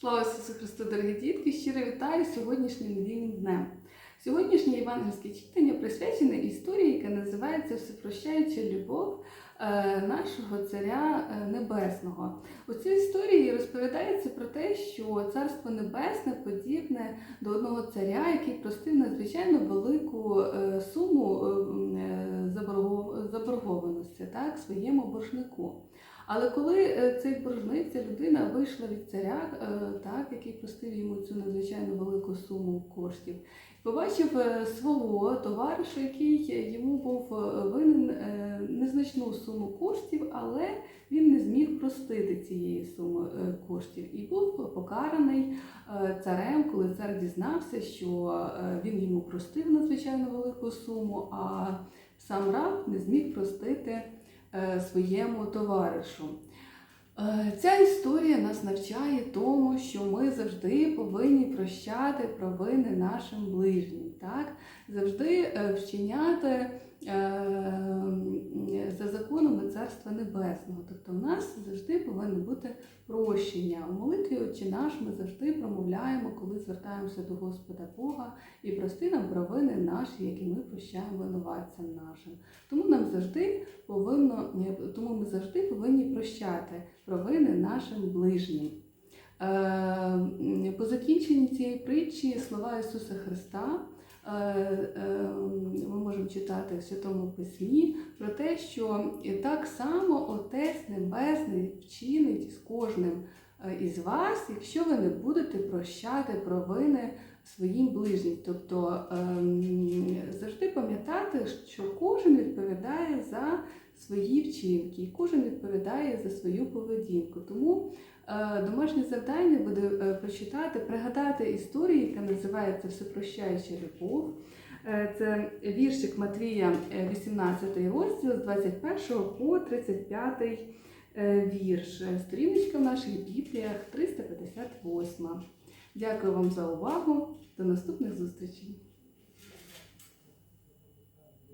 Слава Ісусу Христу, дорогі дітки! Щиро вітаю сьогоднішнім недільним днем. Сьогоднішнє євангельське читання присвячене історії, яка називається Всепрощаюча любов е, нашого Царя е, Небесного. У цій історії розповідається про те, що Царство Небесне подібне до одного царя, який простив надзвичайно велику е, суму заборгованості так, своєму боржнику. Але коли е, цей боржник, ця людина вийшла від царя, е, так, який простив йому цю надзвичайно велику суму коштів, побачив е, свого товариша, який йому був винен незначну суму коштів, але він не зміг простити цієї суми коштів. І був покараний царем, коли цар дізнався, що він йому простив надзвичайно велику суму, а сам раб не зміг простити своєму товаришу. Е, Ця історія нас навчає тому, що ми завжди повинні прощати провини нашим ближнім, так? завжди е, вчиняти е, за законами Царства Небесного. Тобто в нас завжди повинно бути прощення. У молитві Отче наш ми завжди промовляємо, коли звертаємося до Господа Бога і прости нам провини наші, які ми прощаємо винуватцям нашим. Тому нам завжди повинно, тому ми завжди повинні прощати провини нашим ближнім. Е, По закінченні цієї притчі слова Ісуса Христа е, е, ми можемо читати в Святому Письмі про те, що так само Отець Небесний вчинить з кожним е, із вас, якщо ви не будете прощати провини своїм ближнім. Тобто ем, завжди пам'ятати, що кожен відповідає за свої вчинки, і кожен відповідає за свою поведінку. Тому е, домашнє завдання буде е, прочитати, пригадати історію, яка називається Всепрощаюча любов. Е, Це віршик Матвія, е, 18 розділ з 21 по 35 е, вірш. Сторіночка в наших бібліях 358. Дякую вам за увагу. До наступних зустрічей!